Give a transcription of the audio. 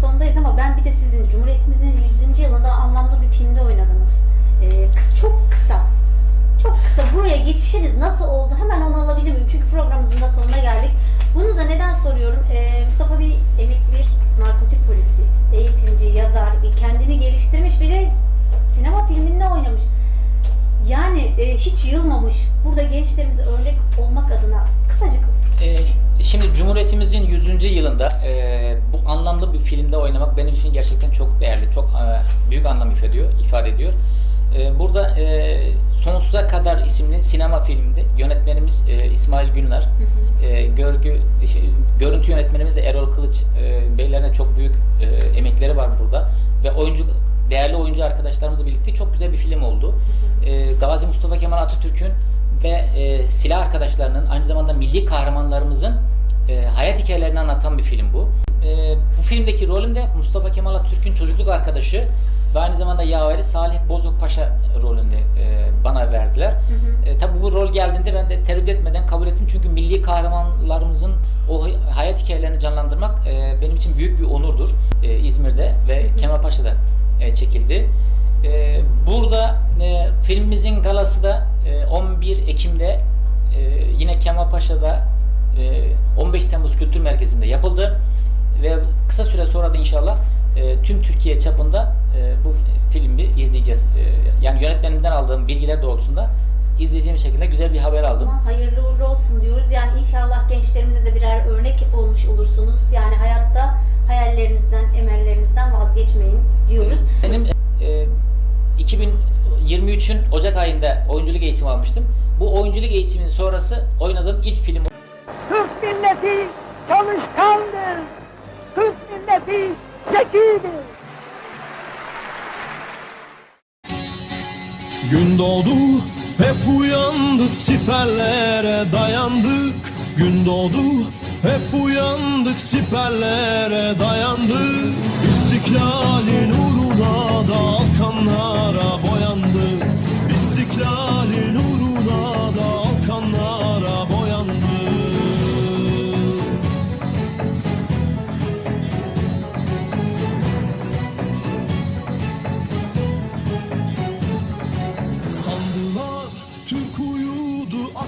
sonundayız ama ben bir de sizin Cumhuriyetimizin 100. yılında anlamlı bir filmde oynadınız. Ee, kıs, çok kısa. Çok kısa. Buraya geçişiniz nasıl oldu? Hemen onu alabilir miyim? Çünkü programımızın da sonuna geldik. Bunu da neden soruyorum? Ee, Mustafa bir emekli bir narkotik polisi, eğitimci, yazar, kendini geliştirmiş bir de sinema filminde oynamış. Yani e, hiç yılmamış. Burada gençlerimize örnek olmak adına kısacık Ee, şimdi Cumhuriyetimizin 100. yılında e, bu anlamlı bir filmde oynamak benim için gerçekten çok değerli, çok e, büyük anlam ifade ediyor. Ifade ediyor. E, burada e, Sonsuza Kadar isimli sinema filminde yönetmenimiz e, İsmail Günler, e, görgü şey, görüntü yönetmenimiz de Erol Kılıç e, beylerine çok büyük e, emekleri var burada ve oyuncu değerli oyuncu arkadaşlarımızla birlikte çok güzel bir film oldu. E, Gazi Mustafa Kemal Atatürk'ün ve e, silah arkadaşlarının aynı zamanda milli kahramanlarımızın e, hayat hikayelerini anlatan bir film bu. E, bu filmdeki rolüm de Mustafa Kemal Atatürk'ün çocukluk arkadaşı ve aynı zamanda yaveri Salih Bozok Paşa rolünde e, bana verdiler. E, tabii bu rol geldiğinde ben de tereddüt etmeden kabul ettim çünkü milli kahramanlarımızın o hay- hayat hikayelerini canlandırmak e, benim için büyük bir onurdur. E, İzmir'de ve Kemalpaşa'da e, çekildi. E, burada e, filmimizin galası da 11 Ekim'de e, yine Kemalpaşa'da e, 15 Temmuz Kültür Merkezi'nde yapıldı ve kısa süre sonra da inşallah e, tüm Türkiye çapında e, bu filmi izleyeceğiz. E, yani yönetmeninden aldığım bilgiler doğrultusunda izleyeceğim şekilde güzel bir haber aldım. hayırlı uğurlu olsun diyoruz. Yani inşallah gençlerimize de birer örnek olmuş olursunuz. Yani hayatta hayallerinizden, emellerinizden vazgeçmeyin diyoruz. Benim e, 2023'ün Ocak ayında oyunculuk eğitimi almıştım. Bu oyunculuk eğitiminin sonrası oynadığım ilk film Türk milleti çalışkandır. Türk milleti zekidir. Gün doğdu hep uyandık siperlere dayandık Gün doğdu hep uyandık siperlere dayandık İstiklalin uğruna da